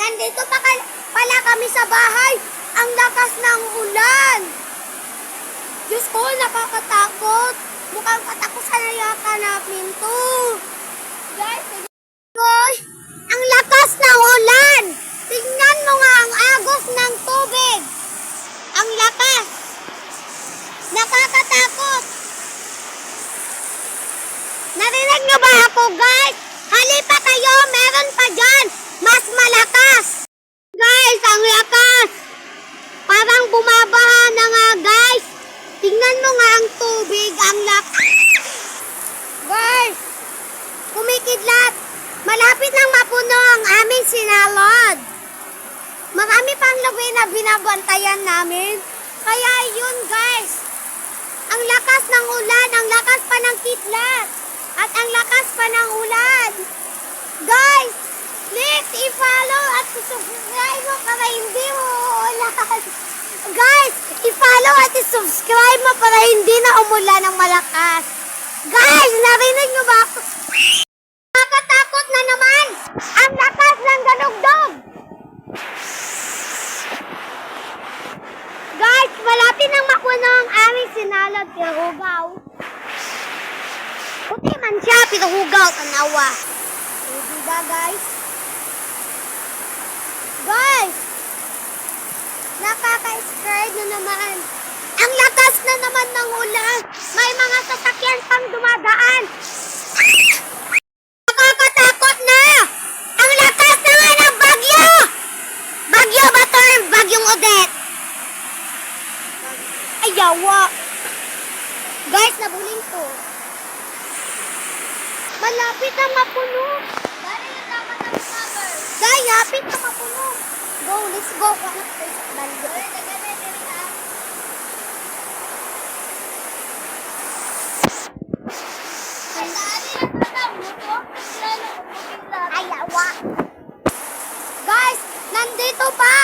Nandito pa pala kami sa bahay. Ang lakas ng ulan. Diyos ko, nakakatakot. Mukhang katapusan na yata namin to. Guys, Hoy, ang lakas ng ulan. Tingnan mo nga ang agos ng tubig. Ang lakas. Nakakatakot. Narinig niyo ba ako, guys? Halipa kayo, meron pa dyan. Mas malakas. Guys, ang lakas. Parang bumabaha na nga, guys. Tingnan mo nga ang tubig, ang lakas. Guys, kumikidlat. Malapit nang mapuno ang aming sinalod. Marami pang labi na binabantayan namin. Kaya yun, guys. Ang lakas ng ulan, ang lakas pa ng kidlat. At ang lakas pa ng ulan. Guys, please i-follow at subscribe mo para hindi mo uulan. Guys, i-follow at i-subscribe mo para hindi na umulan ng malakas. Guys, narinig nyo ba ako? Nakakatakot na naman! Ang lakas ng ganugdog! Guys, malapit nang makuno ang aming sinalad pero hugaw. Puti man siya, pero hugaw, tanawa. O, diba guys? Guys! Nakaka-scared na naman. Ang lakas na naman ng ulan. May mga sasakyan pang dumadaan. Nakakatakot na! Ang lakas na nga ng bagyo! Bagyo ba term? Bagyong Odette. Ay, yawa. Guys, nabuling ko. Malapit na mapuno. Guys, lapit na mapuno. Go. Ay, yawa. Guys, nandito pa.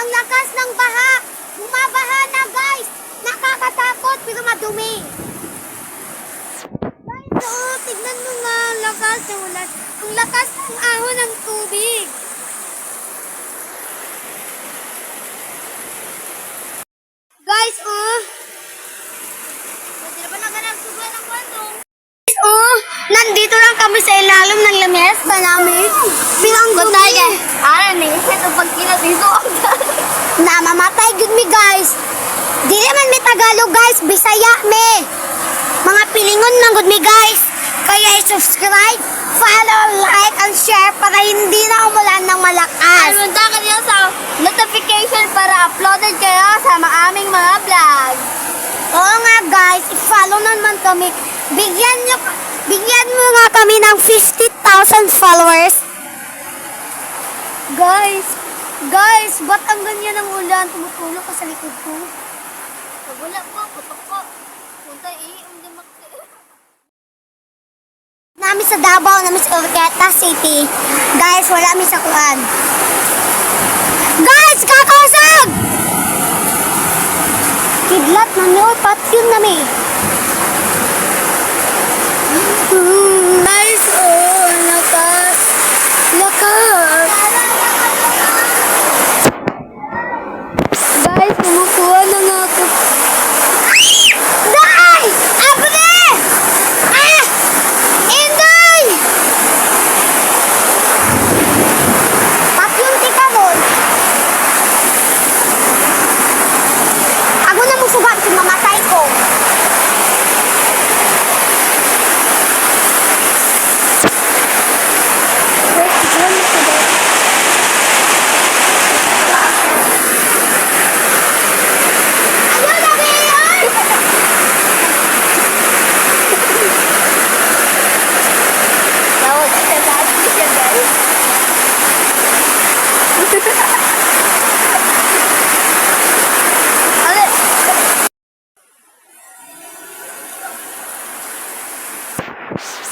Ang lakas ng baha. Bumabaha na, guys. Nakakatakot, pero madumi. Guys, oh, tignan mo nga lakas ng ulan. Ang lakas ng ahon ng tubig. Guys, oh. Pwede na ba naganap suga ng kwentong? Guys, oh. Nandito lang kami sa ilalim ng lamesa namin. Pinang dumi. Ah, naisip ang pagkinat dito. Namamatay good me guys. Di naman may Tagalog guys, Bisaya me. Mga pilingon man good me guys. Kaya i-subscribe, follow, like, and share para hindi na umulan ng malakas. Almunta ka niyo sa notification para uploaded kayo sa mga aming mga vlog. Oo nga guys, i-follow naman kami. Bigyan nyo, bigyan mo nga kami ng 50,000 followers. Guys, guys, ba't ang ganyan ng ulan? Tumutulog ka sa likod ko. Wala po, putok po. Punta eh, hindi mak... Namin sa Davao, namin sa Urqueta City. Guys, wala kami sa kuan. Guys, kakausag! Kidlat na nyo, pat yun nami. Yes.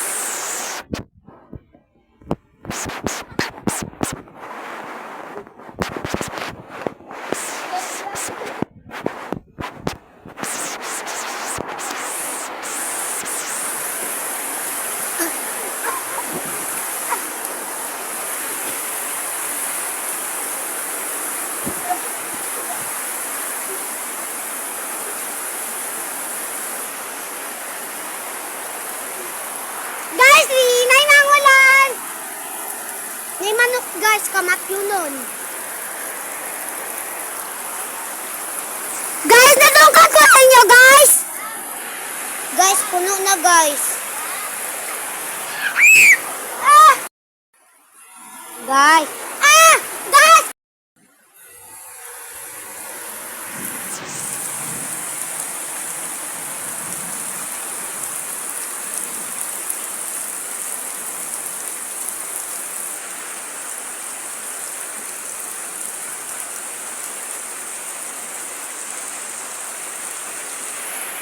Guys, kamat yun nun. Guys, natungkat ko sa inyo guys! Guys, puno na guys. Ah! Guys. Ah! Guys!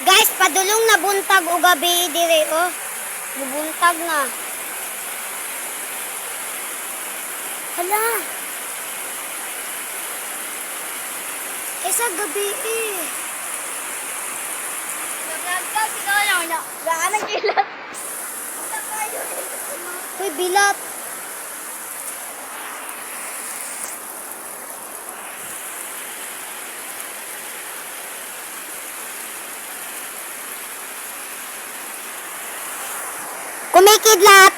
Guys, padulong na buntag o gabi dire oh. Bubuntag na. Hala. Isa gabi eh. Ka, sino lang na. Gaan ang ilan. Uy, bilat. Kumikidlat.